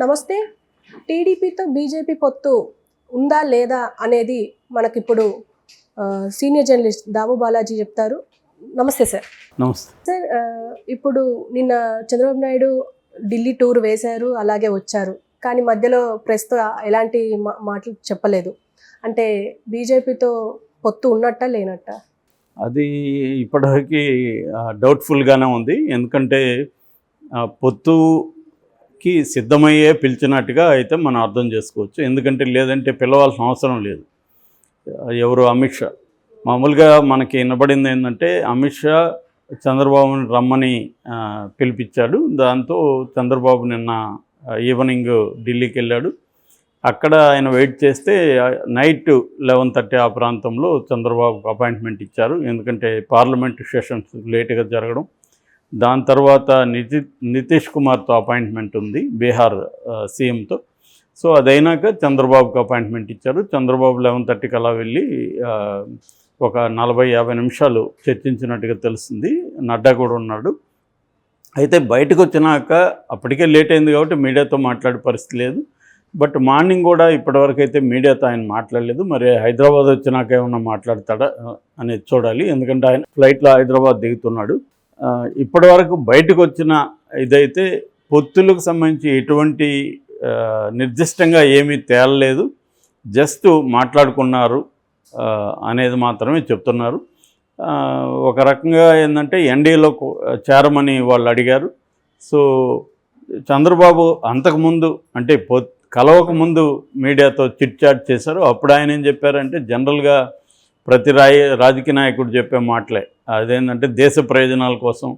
నమస్తే. టీడీపీతో బీజేపీ పొత్తు ఉందా లేదా అనేది మనకిప్పుడు సీనియర్ జర్నలిస్ట్ దాము బాలాజీ చెప్తారు. నమస్తే సార్. నమస్తే. సార్ ఇప్పుడు నిన్న చంద్రబాబు నాయుడు ఢిల్లీ టూర్ వేశారు అలాగే వచ్చారు. కానీ మధ్యలో ప్రెస్తో ఎలాంటి మా- మాటలు చెప్పలేదు. అంటే బీజేపీతో పొత్తు ఉన్నట్ట లేనట్ట? అది ఇప్పటివరకు డౌట్ఫుల్గానే ఉంది. ఎందుకంటే ఆ, కి సిద్ధమయ్యే పిలిచినట్టుగా అయితే మనం అర్థం చేసుకోవచ్చు. ఎందుకంటే లేదంటే పిలవాల్సిన అవసరం లేదు. ఎవరు అమిత్ షా? మామూలుగా మనకి వినబడింది ఏంటంటే అమిత్ షా చంద్రబాబుని రమ్మని పిలిపించాడు. దాంతో చంద్రబాబు నిన్న ఈవినింగ్ ఢిల్లీకి వెళ్ళాడు. అక్కడ ఆయన వెయిట్ చేస్తే నైట్ లెవెన్ థర్టీ ఆ ప్రాంతంలో చంద్రబాబుకు అపాయింట్మెంట్ ఇచ్చారు. ఎందుకంటే పార్లమెంట్ సెషన్స్ లేటుగా జరగడం. దాని తర్వాత నితి నితీష్ కుమార్తో అపాయింట్మెంట్ ఉంది బీహార్ సీఎంతో. సో అదైనాక చంద్రబాబుకి అపాయింట్మెంట్ ఇచ్చారు. చంద్రబాబు లెవెన్ థర్టీకి అలా వెళ్ళి ఒక నలభై యాభై నిమిషాలు చర్చించినట్టుగా తెలుస్తుంది. నడ్డా కూడా ఉన్నాడు. అయితే బయటకు వచ్చినాక అప్పటికే లేట్ అయింది కాబట్టి మీడియాతో మాట్లాడే పరిస్థితి లేదు. బట్ మార్నింగ్ కూడా ఇప్పటివరకు అయితే మీడియాతో ఆయన మాట్లాడలేదు. మరి హైదరాబాద్ వచ్చినాక ఏమన్నా మాట్లాడతాడా అనేది చూడాలి. ఎందుకంటే ఆయన ఫ్లైట్లో హైదరాబాద్ దిగుతున్నాడు. ఇప్పటి ఇప్పటివరకు బయటకు వచ్చిన ఇదైతే పొత్తులకు సంబంధించి ఎటువంటి నిర్దిష్టంగా ఏమీ తేలలేదు. జస్ట్ మాట్లాడుకున్నారు అనేది మాత్రమే చెప్తున్నారు. ఒక రకంగా ఏంటంటే ఎన్డీఏలో చేరమని వాళ్ళు అడిగారు. సో చంద్రబాబు అంతకుముందు అంటే పొ కలవక ముందు మీడియాతో చిట్ చాట్ చేశారు. అప్పుడు ఆయన ఏం చెప్పారంటే జనరల్గా ప్రతి రాయ రాజకీయ నాయకుడు చెప్పే మాటలే. అదేంటంటే దేశ ప్రయోజనాల కోసం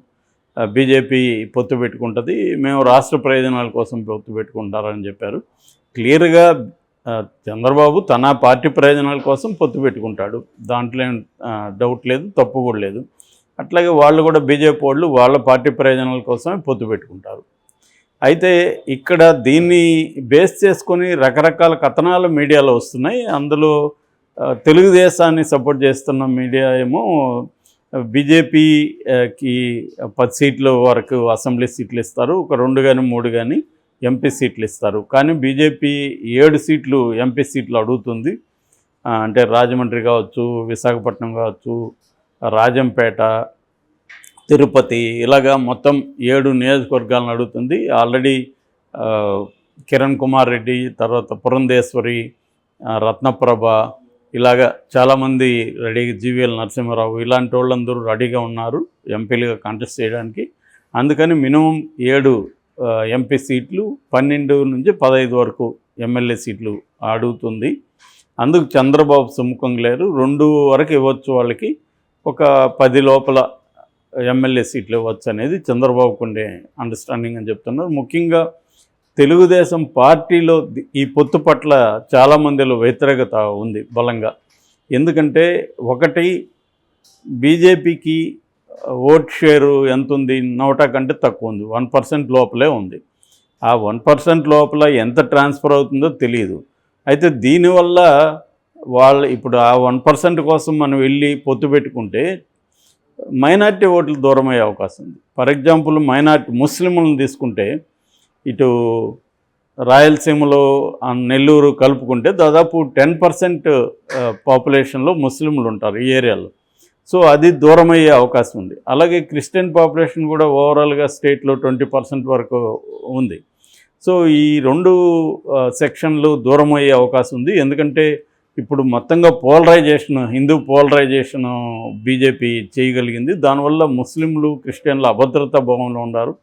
బీజేపీ పొత్తు పెట్టుకుంటుంది మేము రాష్ట్ర ప్రయోజనాల కోసం పొత్తు పెట్టుకుంటారని చెప్పారు. క్లియర్గా చంద్రబాబు తన పార్టీ ప్రయోజనాల కోసం పొత్తు పెట్టుకుంటాడు. దాంట్లో డౌట్ లేదు తప్పు కూడా లేదు. అట్లాగే వాళ్ళు కూడా బీజేపీ వాళ్ళు వాళ్ళ పార్టీ ప్రయోజనాల కోసమే పొత్తు పెట్టుకుంటారు. అయితే ఇక్కడ దీన్ని బేస్ చేసుకొని రకరకాల కథనాలు మీడియాలో వస్తున్నాయి. అందులో తెలుగుదేశాన్ని సపోర్ట్ చేస్తున్న మీడియా ఏమో బీజేపీకి పది సీట్ల వరకు అసెంబ్లీ సీట్లు ఇస్తారు ఒక రెండు కానీ మూడు కానీ ఎంపీ సీట్లు ఇస్తారు. కానీ బీజేపీ ఏడు సీట్లు ఎంపీ సీట్లు అడుగుతుంది. అంటే రాజమండ్రి కావచ్చు విశాఖపట్నం కావచ్చు రాజంపేట తిరుపతి ఇలాగా మొత్తం ఏడు నియోజకవర్గాలను అడుగుతుంది. ఆల్రెడీ కిరణ్ కుమార్ రెడ్డి తర్వాత పురంధేశ్వరి రత్నప్రభ ఇలాగా చాలామంది రెడీ జీవీఎల్ నరసింహారావు ఇలాంటి వాళ్ళందరూ రెడీగా ఉన్నారు ఎంపీలుగా కాంటెస్ట్ చేయడానికి. అందుకని మినిమం ఏడు ఎంపీ సీట్లు పన్నెండు నుంచి పదహైదు వరకు ఎమ్మెల్యే సీట్లు అడుగుతుంది. అందుకు చంద్రబాబు సుముఖం లేరు రెండు వరకు ఇవ్వచ్చు వాళ్ళకి. ఒక పది లోపల ఎమ్మెల్యే సీట్లు ఇవ్వచ్చు అనేది చంద్రబాబుకు ఉండే అండర్స్టాండింగ్ అని చెప్తున్నారు. ముఖ్యంగా తెలుగుదేశం పార్టీలో ఈ పొత్తు పట్ల చాలామందిలో వ్యతిరేకత ఉంది బలంగా. ఎందుకంటే ఒకటి బీజేపీకి ఓట్ షేరు ఎంత ఉంది నోటా కంటే తక్కువ ఉంది. వన్ పర్సెంట్ లోపలే ఉంది. ఆ వన్ పర్సెంట్ లోపల ఎంత ట్రాన్స్ఫర్ అవుతుందో తెలియదు అయితే దీనివల్ల వాళ్ళ ఇప్పుడు ఆ వన్ పర్సెంట్ కోసం మనం వెళ్ళి పొత్తు పెట్టుకుంటే మైనార్టీ ఓట్లు దూరమయ్యే అవకాశం ఉంది. ఫర్ ఎగ్జాంపుల్ మైనార్టీ ముస్లింలను తీసుకుంటే ఇటు రాయలసీమలో నెల్లూరు కలుపుకుంటే దాదాపు టెన్ పర్సెంట్ పాపులేషన్లో ముస్లింలు ఉంటారు ఈ ఏరియాలో. సో అది దూరమయ్యే అవకాశం ఉంది. అలాగే క్రిస్టియన్ పాపులేషన్ కూడా ఓవరాల్గా స్టేట్లో ట్వంటీ పర్సెంట్ వరకు ఉంది. సో ఈ రెండు సెక్షన్లు దూరం అయ్యే అవకాశం ఉంది. ఎందుకంటే ఇప్పుడు మొత్తంగా పోలరైజేషన్ హిందూ పోలరైజేషన్ బీజేపీ చేయగలిగింది. దానివల్ల ముస్లింలు క్రిస్టియన్లు అభద్రతా భావంలో ఉన్నారు.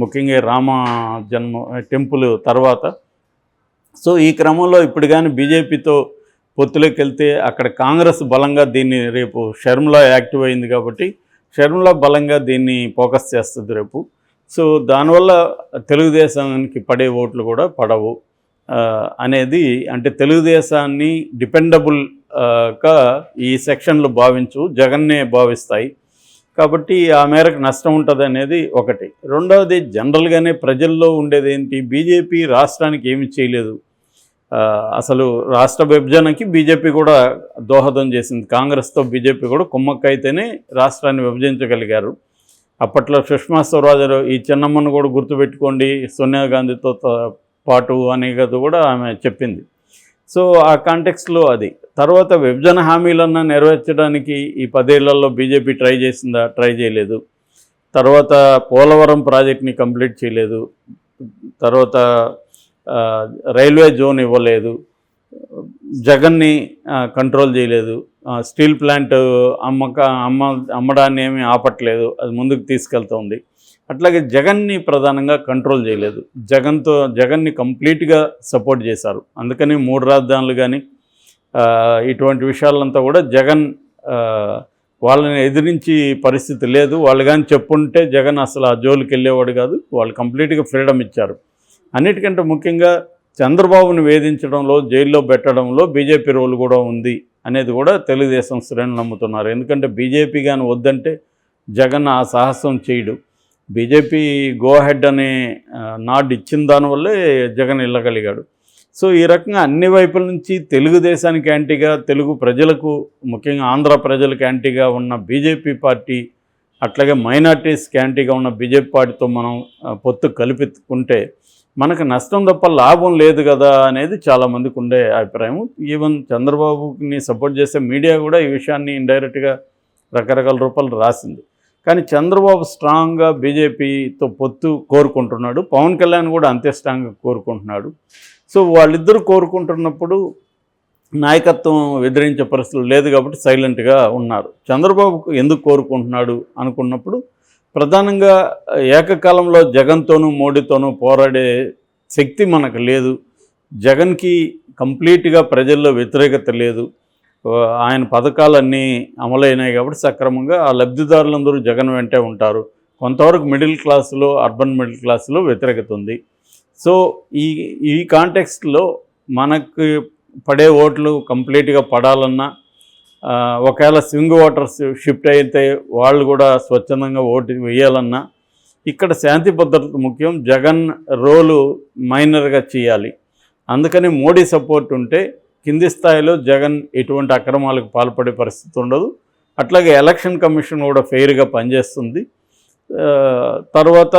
ముఖ్యంగా రామ జన్మ టెంపుల్ తర్వాత. సో ఈ క్రమంలో ఇప్పుడు కానీ బీజేపీతో పొత్తులోకి వెళ్తే అక్కడ కాంగ్రెస్ బలంగా దీన్ని రేపు షర్మిలా యాక్టివ్ అయింది కాబట్టి షర్మిలా బలంగా దీన్ని ఫోకస్ చేస్తుంది రేపు. సో దానివల్ల తెలుగుదేశానికి పడే ఓట్లు కూడా పడవు అనేది అంటే తెలుగుదేశాన్ని డిపెండబుల్గా ఈ సెక్షన్లు భావించు జగన్నే భావిస్తాయి. కాబట్టి ఆ మేరకు నష్టం ఉంటుంది అనేది ఒకటి. రెండవది జనరల్గానే ప్రజల్లో ఉండేది ఏంటి? బీజేపీ రాష్ట్రానికి ఏమి చేయలేదు. అసలు రాష్ట్ర విభజనకి బీజేపీ కూడా దోహదం చేసింది. కాంగ్రెస్తో బీజేపీ కూడా కుమ్మక్కైతేనే రాష్ట్రాన్ని విభజించగలిగారు. అప్పట్లో సుష్మా స్వరాజ్ ఈ చిన్నమ్మను కూడా గుర్తుపెట్టుకోండి. సోనియా గాంధీతో పాటు పాటు అనేది కూడా ఆమె చెప్పింది. సో ఆ కాంటెక్స్లో అది. తర్వాత విభజన హామీలన్నా నెరవేర్చడానికి ఈ పదేళ్ళలో బీజేపీ ట్రై చేసిందా? ట్రై చేయలేదు. తర్వాత పోలవరం ప్రాజెక్ట్ని కంప్లీట్ చేయలేదు. తర్వాత రైల్వే జోన్ ఇవ్వలేదు. జగన్ని కంట్రోల్ చేయలేదు. స్టీల్ ప్లాంట్ అమ్మక అమ్మ అమ్మడాన్ని ఏమీ ఆపట్లేదు. అది ముందుకు తీసుకెళ్తోంది. అట్లాగే జగన్ని ప్రధానంగా కంట్రోల్ చేయలేదు. జగన్తో జగన్ని కంప్లీట్గా సపోర్ట్ చేశారు. అందుకని మూడు రాజధానులు కానీ ఇటువంటి విషయాలంతా కూడా జగన్ వాళ్ళని ఎదిరించి పరిస్థితి లేదు. వాళ్ళు కానీ చెప్పుంటే జగన్ అసలు ఆ జోలికి వెళ్ళేవాడు కాదు. వాళ్ళు కంప్లీట్గా ఫ్రీడమ్ ఇచ్చారు. అన్నిటికంటే ముఖ్యంగా చంద్రబాబును వేధించడంలో జైల్లో పెట్టడంలో బీజేపీ రోల్ కూడా ఉంది అనేది కూడా తెలుగుదేశం శ్రేణులు నమ్ముతున్నారు. ఎందుకంటే బీజేపీ కానీ వద్దంటే జగన్ ఆ సాహసం చేయడు. బీజేపీ గో హెడ్ అనే నాడ్ ఇచ్చిన దానివల్లే జగన్ వెళ్ళగలిగాడు సో ఈ రకంగా అన్ని వైపుల నుంచి తెలుగుదేశానికి యాంటీగా తెలుగు ప్రజలకు ముఖ్యంగా ఆంధ్ర ప్రజలకు యాంటీగా ఉన్న బీజేపీ పార్టీ అట్లాగే మైనార్టీస్కి యాంటీగా ఉన్న బీజేపీ పార్టీతో మనం పొత్తు కలిపికుంటే మనకు నష్టం తప్ప లాభం లేదు కదా అనేది చాలామందికి ఉండే అభిప్రాయం. ఈవెన్ చంద్రబాబుని సపోర్ట్ చేసే మీడియా కూడా ఈ విషయాన్ని ఇండైరెక్ట్గా రకరకాల రూపాలు రాసింది. కానీ చంద్రబాబు స్ట్రాంగ్గా బీజేపీతో పొత్తు కోరుకుంటున్నాడు. పవన్ కళ్యాణ్ కూడా అంతే స్ట్రాంగ్గా కోరుకుంటున్నాడు. సో వాళ్ళిద్దరూ కోరుకుంటున్నప్పుడు నాయకత్వం ఎదిరించే పరిస్థితులు లేదు కాబట్టి సైలెంట్గా ఉన్నారు. చంద్రబాబు ఎందుకు కోరుకుంటున్నాడు అనుకున్నప్పుడు ప్రధానంగా ఏకకాలంలో జగన్తోనూ మోడీతోనూ పోరాడే శక్తి మనకు లేదు. జగన్కి కంప్లీట్గా ప్రజల్లో వ్యతిరేకత లేదు. ఆయన పథకాలన్నీ అమలైనాయి కాబట్టి సక్రమంగా ఆ లబ్ధిదారులందరూ జగన్ వెంటే ఉంటారు. కొంతవరకు మిడిల్ క్లాసులో అర్బన్ మిడిల్ క్లాసులో వ్యతిరేకత ఉంది. సో ఈ ఈ కాంటెక్స్ట్లో మనకు పడే ఓట్లు కంప్లీట్గా పడాలన్నా ఒకవేళ స్వింగ్ ఓటర్స్ షిఫ్ట్ అయితే వాళ్ళు కూడా స్వచ్ఛందంగా ఓటు వేయాలన్నా ఇక్కడ శాంతి భద్రత ముఖ్యం జగన్ రోలు మైనర్గా చేయాలి. అందుకని మోడీ సపోర్ట్ ఉంటే కింది స్థాయిలో జగన్ ఎటువంటి అక్రమాలకు పాల్పడే పరిస్థితి ఉండదు. అట్లాగే ఎలక్షన్ కమిషన్ కూడా ఫెయిర్గా పనిచేస్తుంది. తర్వాత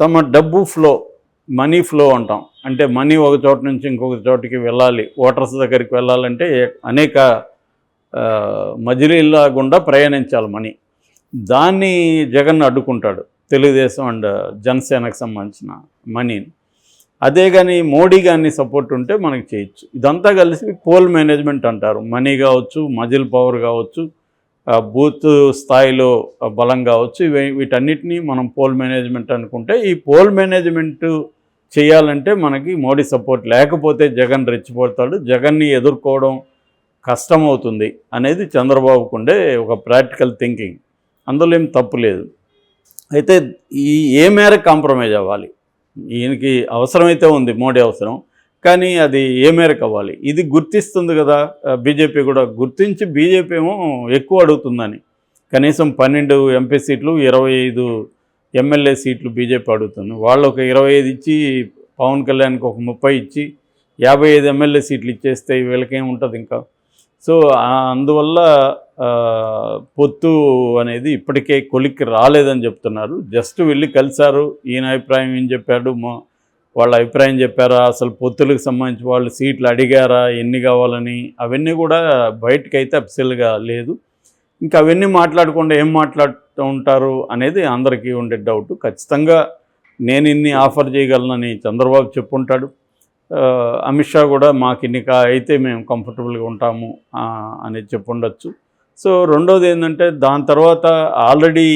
తమ డబ్బు ఫ్లో మనీ ఫ్లో అంటాం. అంటే మనీ ఒక చోట నుంచి ఇంకొక చోటికి వెళ్ళాలి. ఓటర్స్ దగ్గరికి వెళ్ళాలంటే అనేక ఆ, మజిలీల గుండా ప్రయాణించాలి మనీ. దాన్ని జగన్ అడ్డుకుంటాడు. తెలుగుదేశం అండ్ జనసేనకు సంబంధించిన మనీని. అదే కానీ మోడీ కానీ సపోర్ట్ ఉంటే మనకి చేయొచ్చు. ఇదంతా కలిసి పోల్ మేనేజ్మెంట్ అంటారు. మనీ కావచ్చు మజిల్ పవర్ కావచ్చు బూత్ స్థాయిలో బలం కావచ్చు ఇవి వీటన్నిటినీ మనం పోల్ మేనేజ్మెంట్ అనుకుంటే ఈ పోల్ మేనేజ్మెంట్ చేయాలంటే మనకి మోడీ సపోర్ట్ లేకపోతే జగన్ రెచ్చిపోతాడు. జగన్ని ఎదుర్కోవడం కష్టమవుతుంది అనేది చంద్రబాబుకు ఉండే ఒక ప్రాక్టికల్ థింకింగ్. అందులో ఏం తప్పు లేదు. అయితే ఈ ఏ మేరకు కాంప్రమైజ్ అవ్వాలి? ఈయనకి అవసరమైతే ఉంది మోడీ అవసరం. కానీ అది ఏ మేరకు అవ్వాలి? ఇది గుర్తిస్తుంది కదా బీజేపీ కూడా. గుర్తించి బీజేపీ ఏమో ఎక్కువ అడుగుతుందని. కనీసం పన్నెండు ఎంపీ సీట్లు ఇరవై ఐదు ఎమ్మెల్యే సీట్లు బీజేపీ అడుగుతుంది. వాళ్ళు ఒక ఇరవై ఐదు ఇచ్చి పవన్ కళ్యాణ్కి ఒక ముప్పై ఇచ్చి యాభై ఐదు ఎమ్మెల్యే సీట్లు ఇచ్చేస్తే వీళ్ళకేం ఉంటుంది ఇంకా? సో అందువల్ల పొత్తు అనేది ఇప్పటికే కొలిక్కి రాలేదని చెప్తున్నారు. జస్ట్ వెళ్ళి కలిశారు. ఈయన అభిప్రాయం ఏం చెప్పాడు? వాళ్ళ అభిప్రాయం చెప్పారా? అసలు పొత్తులకు సంబంధించి వాళ్ళు సీట్లు అడిగారా? ఎన్ని కావాలని? అవన్నీ కూడా బయటకైతే అఫిషియల్గా లేదు. ఇంకా అవన్నీ మాట్లాడకుండా ఏం మాట్లాడుతూ ఉంటారు అనేది అందరికీ ఉండే డౌట్. ఖచ్చితంగా నేను ఇన్ని ఆఫర్ చేయగలనని చంద్రబాబు చెప్పుంటాడు. అమిత్ షా కూడా మాకు ఇన్ని అయితే మేము కంఫర్టబుల్గా ఉంటాము అనేది చెప్పుండొచ్చు. సో రెండోది ఏంటంటే దాని తర్వాత ఆల్రెడీ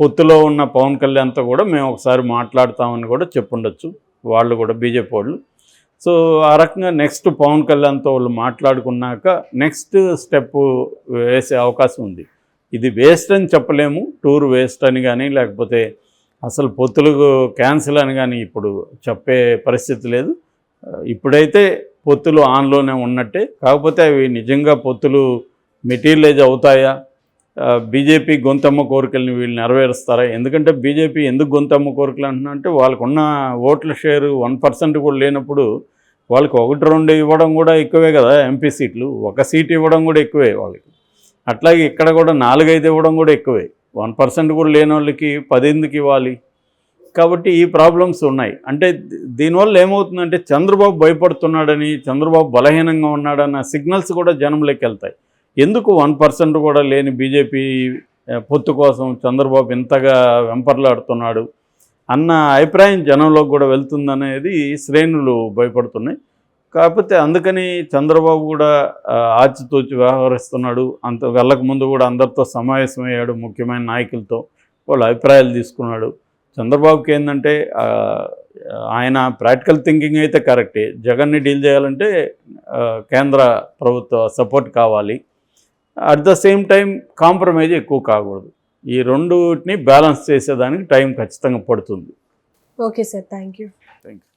పొత్తులో ఉన్న పవన్ కళ్యాణ్తో కూడా మేము ఒకసారి మాట్లాడతామని కూడా చెప్పుండొచ్చు. వాళ్ళు కూడా బీజేపీ వాళ్ళు. సో ఆ రకంగా నెక్స్ట్ పవన్ కళ్యాణ్తో వాళ్ళు మాట్లాడుకున్నాక నెక్స్ట్ స్టెప్ వేసే అవకాశం ఉంది. ఇది వేస్ట్ అని చెప్పలేము. టూర్ వేస్ట్ అని కానీ లేకపోతే అసలు పొత్తులకు క్యాన్సిల్ అని కానీ ఇప్పుడు చెప్పే పరిస్థితి లేదు. ఇప్పుడైతే పొత్తులు ఆన్లోనే ఉన్నట్టే. కాకపోతే అవి నిజంగా పొత్తులు మెటీరియలైజ్ అవుతాయా? బీజేపీ గొంతమ్మ కోరికల్ని వీళ్ళు నెరవేరుస్తారా? ఎందుకంటే బీజేపీ ఎందుకు గొంతమ్మ కోరికలు అంటున్నా అంటే వాళ్ళకున్న ఓట్ల షేరు వన్ పర్సెంట్ కూడా లేనప్పుడు వాళ్ళకి ఒకటి రెండు ఇవ్వడం కూడా ఎక్కువే కదా ఎంపీ సీట్లు. ఒక సీట్ ఇవ్వడం కూడా ఎక్కువే వాళ్ళకి. అట్లాగే ఇక్కడ కూడా నాలుగైదు ఇవ్వడం కూడా ఎక్కువే. వన్ పర్సెంట్ కూడా లేని వాళ్ళకి పది ఇవ్వాలి? కాబట్టి ఈ ప్రాబ్లమ్స్ ఉన్నాయి. అంటే దీనివల్ల ఏమవుతుందంటే చంద్రబాబు భయపడుతున్నాడని చంద్రబాబు బలహీనంగా ఉన్నాడన్న సిగ్నల్స్ కూడా జనంలోకి వెళ్తాయి. ఎందుకు వన్ పర్సెంట్ కూడా లేని బీజేపీ పొత్తు కోసం చంద్రబాబు ఇంతగా వెంపర్లాడుతున్నాడు అన్న అభిప్రాయం జనంలోకి కూడా వెళ్తుందనేది శ్రేణులు భయపడుతున్నాయి. కాకపోతే అందుకని చంద్రబాబు కూడా ఆచితూచి వ్యవహరిస్తున్నాడు. అంత వెళ్ళకముందు కూడా అందరితో సమావేశమయ్యాడు ముఖ్యమైన నాయకులతో. వాళ్ళ అభిప్రాయాలు తీసుకున్నాడు. చంద్రబాబుకి ఏంటంటే ఆయన ప్రాక్టికల్ థింకింగ్ అయితే కరెక్టే. జగన్ని డీల్ చేయాలంటే కేంద్ర ప్రభుత్వ సపోర్ట్ కావాలి. At the same time compromise ఎక్కువ కాకూడదు. ఈ రెండుని బ్యాలెన్స్ చేసేదానికి టైం ఖచ్చితంగా పడుతుంది. Okay sir thank you. Thank you